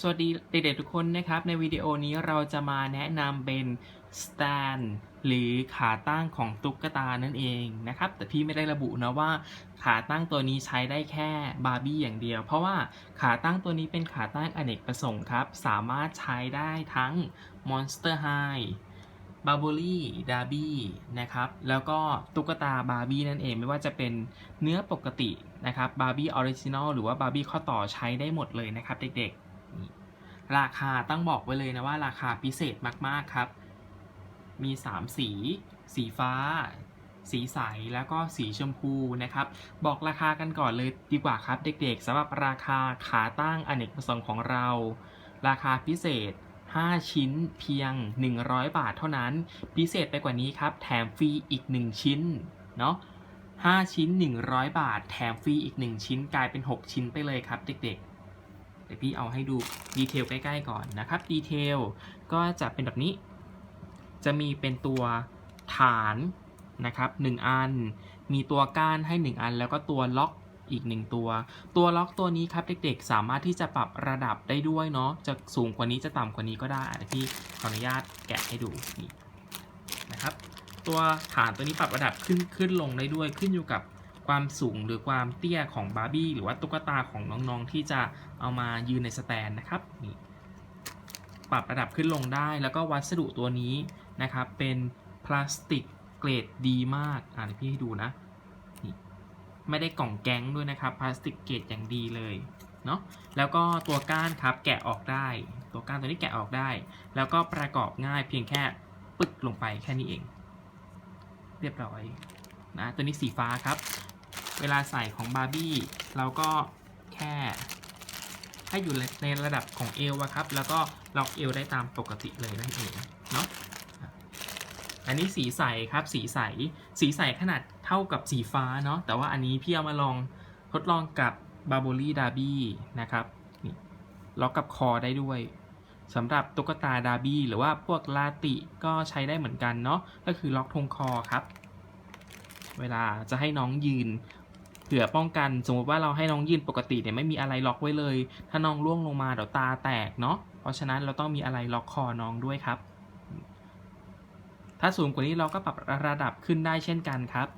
สวัสดีเด็กๆทุกคนนะครับ ในวิดีโอนี้เราจะมาแนะนำเป็น stand หรือขาตั้งของตุ๊กตานั่นเองนะครับ แต่พี่ไม่ได้ระบุนะว่าขาตั้งตัวนี้ใช้ได้แค่บาร์บี้อย่างเดียว เพราะว่าขาตั้งตัวนี้เป็นขาตั้งอเนกประสงค์ครับ สามารถใช้ได้ทั้ง Monster High บาร์บ l ี่ดาร์บี้นะครับ แล้วก็ตุ๊กตาบาร์บี้นั่นเองไม่ว่าจะเป็นเนื้อปกตินะครับบาร์บี้ออริจินอลหรือว่าบาร์บี้ข้อต่อใช้ได้หมดเลยนะครับเด็กๆ ราคาต้องบอกไว้เลยนะว่าราคาพิเศษมากๆครับ มี 3 สี สีฟ้า สีใส แล้วก็สีชมพูนะครับ บอกราคากันก่อนเลยดีกว่าครับ เด็กๆสำหรับราคาขาตั้งอเนกประสงค์ของเรา ราคาพิเศษ 5 ชิ้นเพียง 100 บาทเท่านั้น พิเศษไปกว่านี้ครับ แถมฟรีอีก 1 ชิ้นเนาะ5ชิ้น 100 บาท แถมฟรีอีก 1 ชิ้นกลายเป็น 6 ชิ้นไปเลยครับเด็กๆ เดี๋ยวพี่เอาให้ดูดีเทลใกล้ๆก่อนนะครับดีเทลก็จะเป็นแบบนี้ จะมีเป็นตัวฐานนะครับ1อัน มีตัวก้านให้ 1 อัน แล้วก็ตัวล็อกอีก 1 ตัว ตัวล็อกตัวนี้ครับเด็กๆ สามารถที่จะปรับระดับได้ด้วยเนาะจะสูงกว่านี้จะต่ำกว่านี้ก็ได้เดี๋ยวพี่ขออนุญาตแกะให้ดูนี่นะครับ ตัวฐานตัวนี้ปรับระดับขึ้นขึ้นลงได้ด้วยขึ้นอยู่กับ ความสูงหรือความเตี้ยของบาร์บี้หรือว่าตุ๊กตาของน้องๆที่จะเอามายืนในสแตนนะครับนี่ปรับระดับขึ้นลงได้ แล้วก็วัสดุตัวนี้นะครับเป็นพลาสติกเกรดดีมากอ่าเดี๋ยวพี่ให้ดูนะนี่ไม่ได้กล่องแก๊งด้วยนะครับพลาสติกเกรดอย่างดีเลยเนาะแล้วก็ตัวก้านครับแกะออกได้ ตัวก้านตัวนี้แกะออกได้ แล้วก็ประกอบง่ายเพียงแค่ปึกลงไปแค่นี้เอง เรียบร้อยนะตัวนี้สีฟ้าครับ เวลาใส่ของบาร์บี้เราก็แค่ให้อยู่ในระดับของเอวอะครับ แล้วก็ล็อกเอวได้ตามปกติเลยนั่นเองเนาะอันนี้สีใสครับสีใส สีใสขนาดเท่ากับสีฟ้าเนาะแต่ว่าอันนี้พี่เอามาลองทดลองกับบาร์โบลี่ดาร์บี้นะครับนี่ล็อกกับคอได้ด้วยสำหรับตุ๊กตาดาร์บี้หรือว่าพวกลาติก็ใช้ได้เหมือนกันเนาะก็คือล็อกทงคอครับ เวลาจะให้น้องยืน เผื่อป้องกันสมมติว่าเราให้น้องยืนปกติเนี่ยไม่มีอะไรล็อกไว้เลย ถ้าน้องล่วงลงมาเดี๋ยวตาแตกเนาะเพราะฉะนั้นเราต้องมีอะไรล็อกคอน้องด้วยครับ ถ้าสูงกว่านี้เราก็ปรับระดับขึ้นได้เช่นกันครับ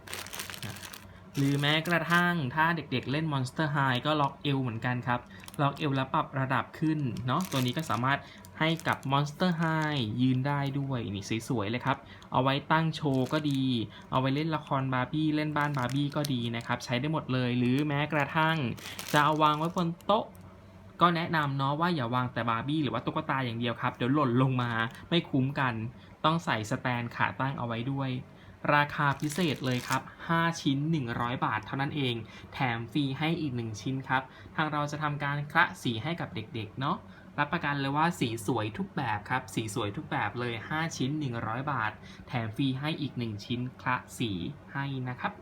หรือแม้กระทั่งถ้าเด็กๆเล่น Monster High ก็ล็อกเอวเหมือนกันครับ ล็อกเอวแล้วปรับระดับขึ้นเนาะตัวนี้ก็สามารถให้กับ Monster High ยืนได้ด้วยนี่สวยๆเลยครับ เอาไว้ตั้งโชว์ก็ดี เอาไว้เล่นละครบาร์บี้เล่นบ้านบาร์บี้ก็ดีนะครับ ใช้ได้หมดเลยหรือแม้กระทั่ง จะเอาวางไว้บนโต๊ะก็แนะนำเนาะว่าอย่าวางแต่บาร์บี้หรือว่าตุ๊กตาอย่างเดียวครับ เดี๋ยวหล่นลงมาไม่คุ้มกัน ต้องใส่สแตนขาตั้งเอาไว้ด้วย ราคาพิเศษเลยครับ 5 ชิ้น 100 บาทเท่านั้นเอง แถมฟรีให้อีก 1 ชิ้นครับ ทางเราจะทำการคละสีให้กับเด็กๆ เนาะ รับประกันเลยว่าสีสวยทุกแบบครับ สีสวยทุกแบบเลย 5 ชิ้น 100 บาท แถมฟรีให้อีก 1 ชิ้นคละสีให้นะครับ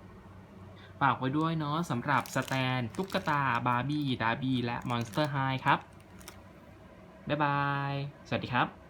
ฝากไว้ด้วยเนาะสำหรับสแตน ตุ๊กตา บาร์บี้ ดาร์บี้ และมอนสเตอร์ไฮครับ บ๊ายบาย สวัสดีครับ